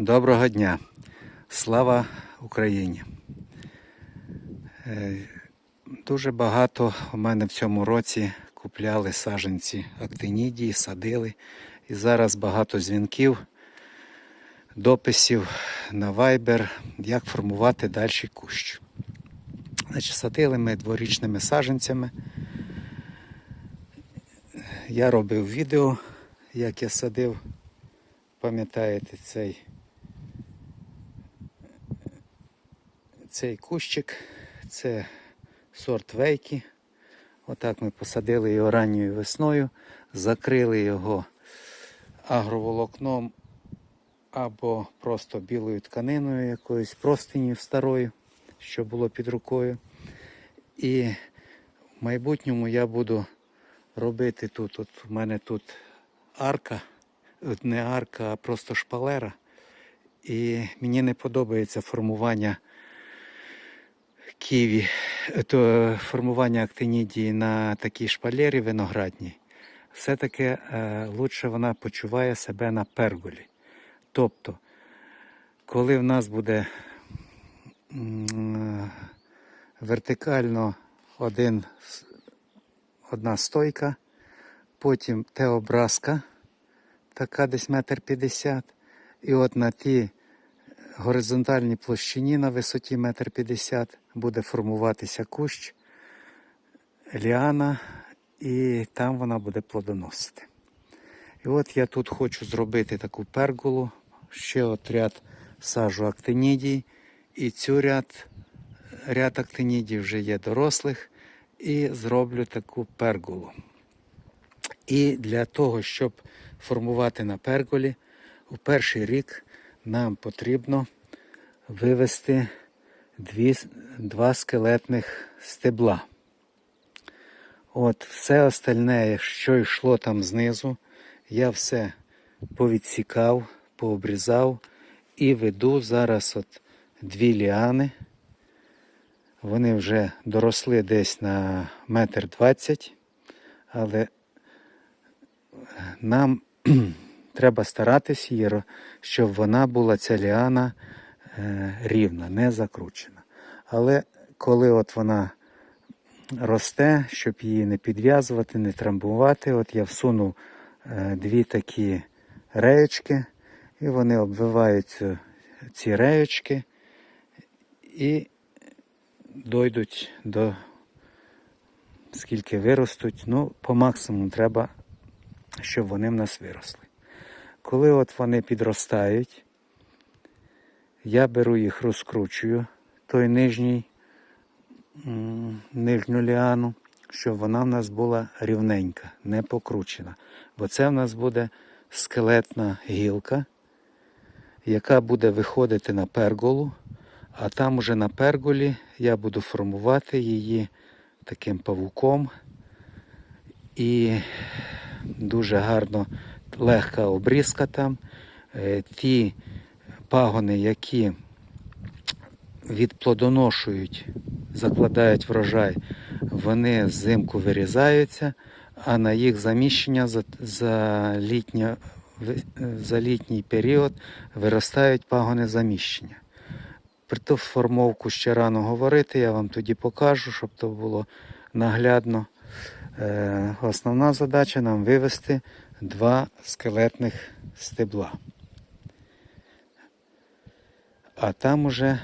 Доброго дня. Слава Україні. Е, Дуже багато у мене в цьому році купляли саджанці актинідії, садили. І зараз багато дзвінків, дописів на Viber, як формувати далі кущ. Значить, садили ми дворічними саджанцями. Я робив відео, як я садив. Пам'ятаєте цей цей кущик, це сорт вейки. Отак ми посадили його ранньою весною, закрили його агроволокном або просто білою тканиною якоюсь простиню старою, що було під рукою. І в майбутньому я буду робити тут. От у мене тут арка, не арка, а просто шпалера. І мені не подобається формування ківі, то формування актинідії на такій шпалері виноградній. Все-таки е, лучше вона почуває себе на перголі. Тобто, коли в нас буде вертикально один, одна стойка, потім теобразка, така десь метр п'ятдесят, і от на тій горизонтальній площині на висоті метр п'ятдесят буде формуватися кущ, ліана, і там вона буде плодоносити. І от я тут хочу зробити таку перголу, ще от ряд сажу актинідій, і цю ряд, ряд актинідій вже є дорослих, і зроблю таку перголу. І для того, щоб формувати на перголі, у перший рік нам потрібно вивести дві, два скелетних стебла. От все остальне, що йшло там знизу, я все повідсікав, пообрізав і веду зараз от дві ліани. Вони вже доросли десь на метр двадцять, але нам треба старатись її, щоб вона була ця ліана е, рівна, не закручена. Але коли от вона росте, щоб її не підв'язувати, не трамбувати, от я всунув е, дві такі реєчки, і вони обвивають ці реєчки і дойдуть до скільки виростуть. Ну, по максимуму треба, щоб вони в нас виросли. Коли от вони підростають, я беру їх, розкручую, той нижній, нижню ліану, щоб вона в нас була рівненька, не покручена. Бо це в нас буде скелетна гілка, яка буде виходити на перголу, а там уже на перголі я буду формувати її таким павуком. І дуже гарно легка обрізка там. Е, Ті пагони, які відплодоношують, закладають врожай, вони взимку вирізаються, а на їх заміщення за, за, літня, за літній період виростають пагони заміщення. Про ту формовку ще рано говорити, я вам тоді покажу, щоб то було наглядно. Е, Основна задача нам вивести два скелетних стебла. А там уже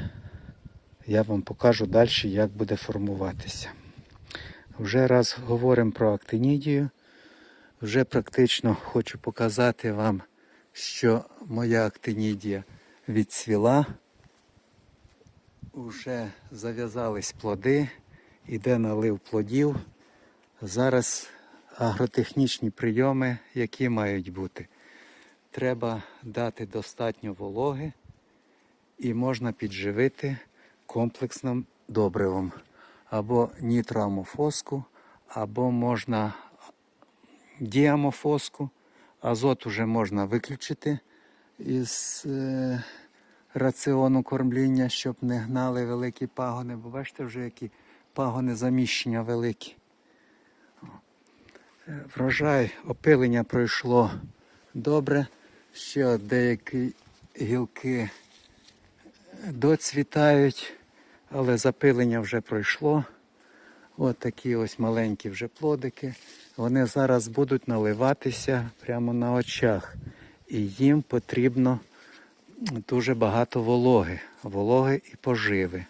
я вам покажу далі, як буде формуватися. Вже раз говоримо про актинідію, вже практично хочу показати вам, що моя актинідія відцвіла. Уже зав'язались плоди, іде налив плодів. Зараз агротехнічні прийоми, які мають бути. Треба дати достатньо вологи і можна підживити комплексним добривом або нітроамофоску, або можна діамофоску. Азот уже можна виключити із е, раціону кормління, щоб не гнали великі пагони. Бо бачите вже які пагони заміщення великі. Врожай, опилення пройшло добре. Ще деякий гілки доцвітають, але запилення вже пройшло. От такі ось маленькі вже плодики. Вони зараз будуть наливатися прямо на очах. І їм потрібно дуже багато вологи, вологи і поживи.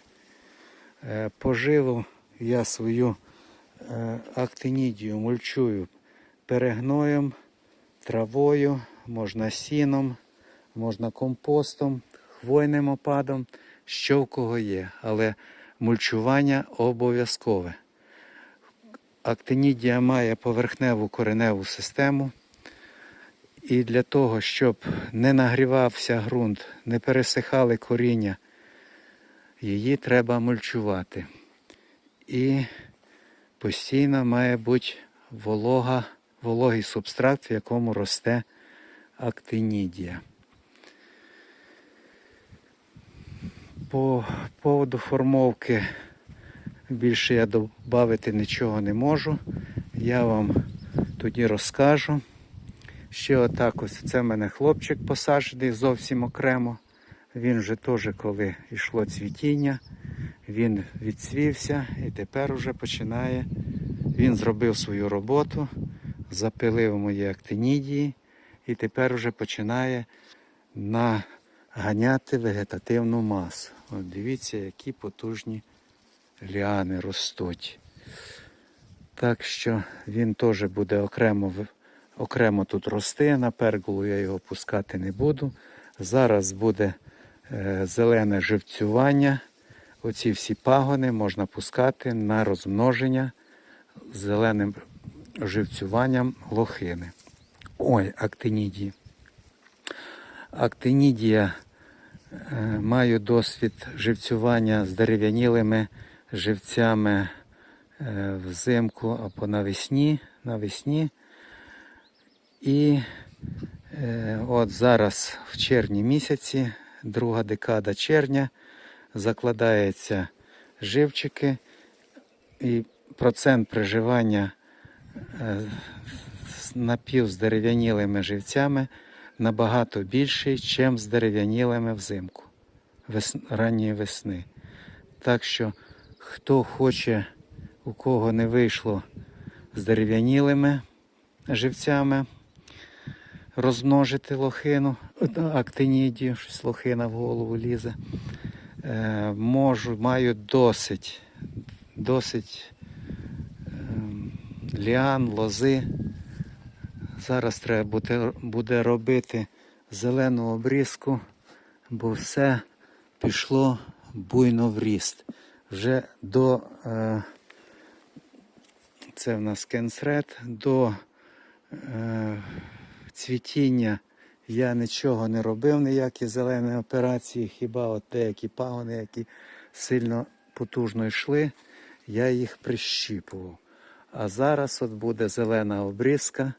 Е, Поживу я свою актинідію мульчую перегноєм, травою, можна сіном, можна компостом, хвойним опадом, що в кого є. Але мульчування обов'язкове. Актинідія має поверхневу кореневу систему. І для того, щоб не нагрівався ґрунт, не пересихали коріння, її треба мульчувати. І постійно має бути волога, вологий субстрат, в якому росте актинідія. По поводу формовки більше я додати нічого не можу. Я вам тоді розкажу. Ще отак ось це в мене хлопчик посаджений зовсім окремо. Він вже теж, коли йшло цвітіння, він відцвівся і тепер уже починає. Він зробив свою роботу, запилив мої актинідії і тепер уже починає наганяти вегетативну масу. От дивіться, які потужні ліани ростуть. Так що він теж буде окремо, окремо тут рости. На перголу я його пускати не буду. Зараз буде е, зелене живцювання. Оці всі пагони можна пускати на розмноження зеленим живцюванням лохини. Ой, актинідії. Актинідія е, маю досвід живцювання з дерев'янілими живцями е, взимку або навесні. навесні. І е, от зараз в червні місяці, друга декада червня, закладаються живчики і процент приживання е, напів з дерев'янілими живцями набагато більший, ніж з дерев'янілими взимку вес... ранньої весни. Так що, хто хоче, у кого не вийшло з дерев'янілими живцями розмножити лохину, актинідію, щось лохина в голову лізе, можу, маю досить, досить ем, ліан, лози. Зараз треба буде, буде робити зелену обрізку, бо все пішло буйно в ріст. Вже до е, це в нас кенсред, до е, цвітіння я нічого не робив, ніякі зелені операції, хіба от деякі пагони, які сильно потужно йшли, я їх прищіпував. А зараз от буде зелена обрізка,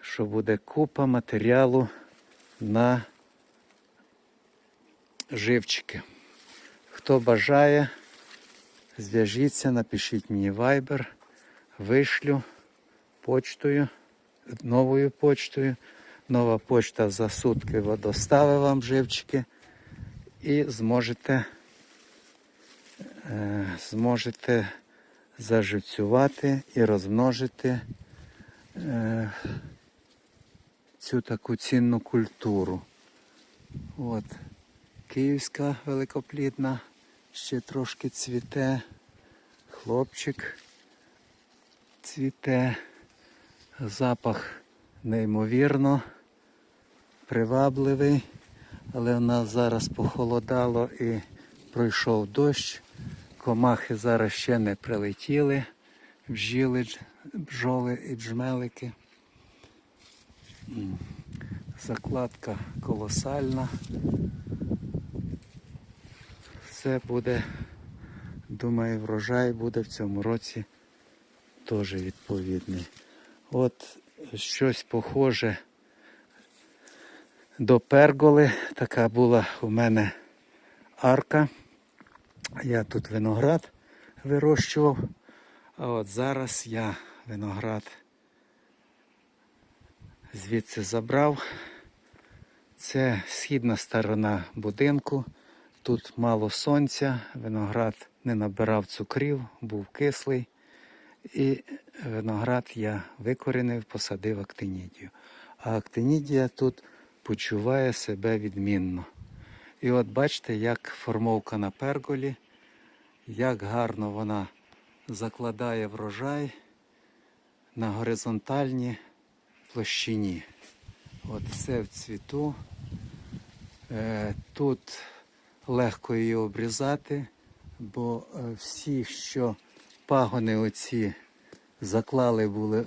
що буде купа матеріалу на живчики. Хто бажає, зв'яжіться, напишіть мені Viber, вишлю почтою, новою почтою. Нова почта за сутки доставить вам живчики і зможете, е, зможете заживцювати і розмножити е, цю таку цінну культуру. От. Київська великоплідна, ще трошки цвіте, хлопчик цвіте, запах неймовірно привабливий, але в нас зараз похолодало і пройшов дощ. Комахи зараз ще не прилетіли, бжіли, бджоли і джмелики. Закладка колосальна. Все буде, думаю, врожай буде в цьому році теж відповідний. От щось похоже до перголи. Така була у мене арка. Я тут виноград вирощував. А от зараз я виноград звідси забрав. Це східна сторона будинку. Тут мало сонця, виноград не набирав цукрів, був кислий. І виноград я викорінив, посадив актинідію. А актинідія тут почуває себе відмінно. І от бачите, як формовка на перголі, як гарно вона закладає врожай на горизонтальній площині. От все в цвіту. Е, Тут легко її обрізати, бо е, всі, що пагони оці заклали були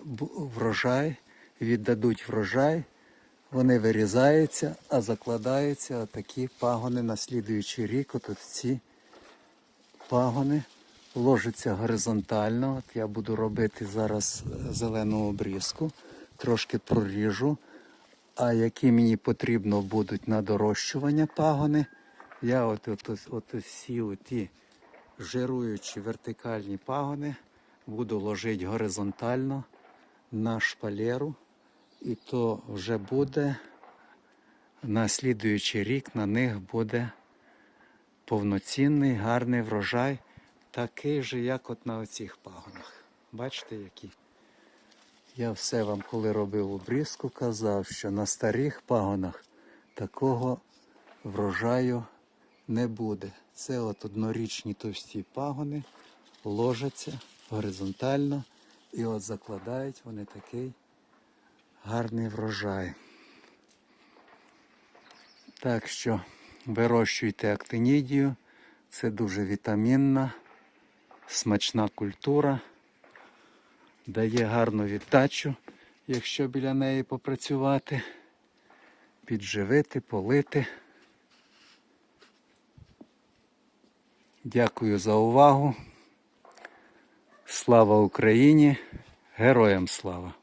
врожай, віддадуть врожай, вони вирізаються, а закладаються отакі пагони на слідуючий рік. От ці пагони ложаться горизонтально. От я буду робити зараз е, зелену обрізку, трошки проріжу. А які мені потрібно будуть на дорощування пагони, я от, от, от, от всі оті жируючі вертикальні пагони буду ложити горизонтально на шпалеру. І то вже буде на слідуючий рік на них буде повноцінний гарний врожай, такий же, як от на оцих пагонах. Бачите, які? Я все вам, коли робив обрізку, казав, що на старих пагонах такого врожаю не буде. Це от однорічні товсті пагони ложаться горизонтально і от закладають вони такий гарний врожай. Так що вирощуйте актинідію, це дуже вітамінна, смачна культура дає гарну віддачу, якщо біля неї попрацювати, підживити, полити. Дякую за увагу. Слава Україні! Героям слава!